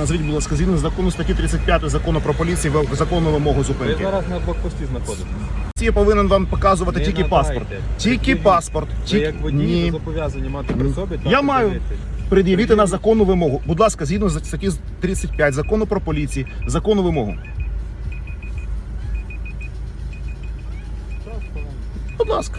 Назвіть, будь ласка, згідно закону статті 35 закону про поліцію, ви- законну вимогу Ви зараз на блокпості знаходитесь. Я повинен вам показувати Не тільки надайте. паспорт. Тільки Прикріпіть. паспорт. Ви Тільки... як водій Ні. зобов'язані мати при собі Я маю пред'явити. пред'явити на законну вимогу. Будь ласка, згідно з статті 35 закону про поліцію, законну вимогу. Будь ласка.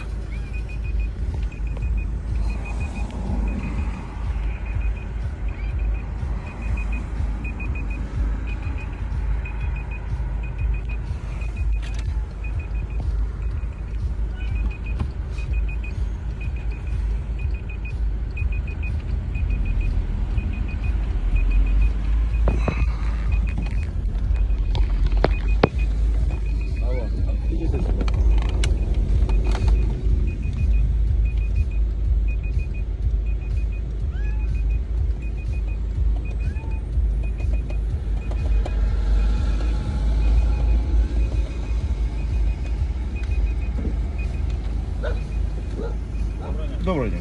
Доброго дня.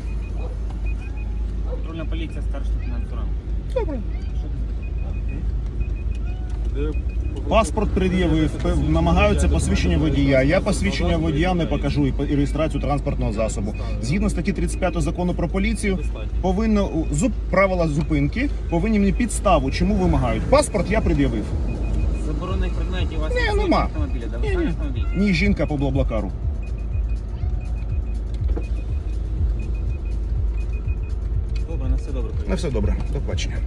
Патрульна поліція, старший лейтенант. Добре. Паспорт пред'явив, намагаються посвідчення водія. Я посвідчення водія не покажу і реєстрацію транспортного засобу. Згідно статті 35 закону про поліцію, повинно зуп правила зупинки повинні мені підставу, чому вимагають. Паспорт я пред'явив. Заборонених предметів у вас Ні, нема. автомобіля, да? Ви Ні, ні. автомобіль. Ні, жінка по блаблакару. Все добре. На все добре. До побачення.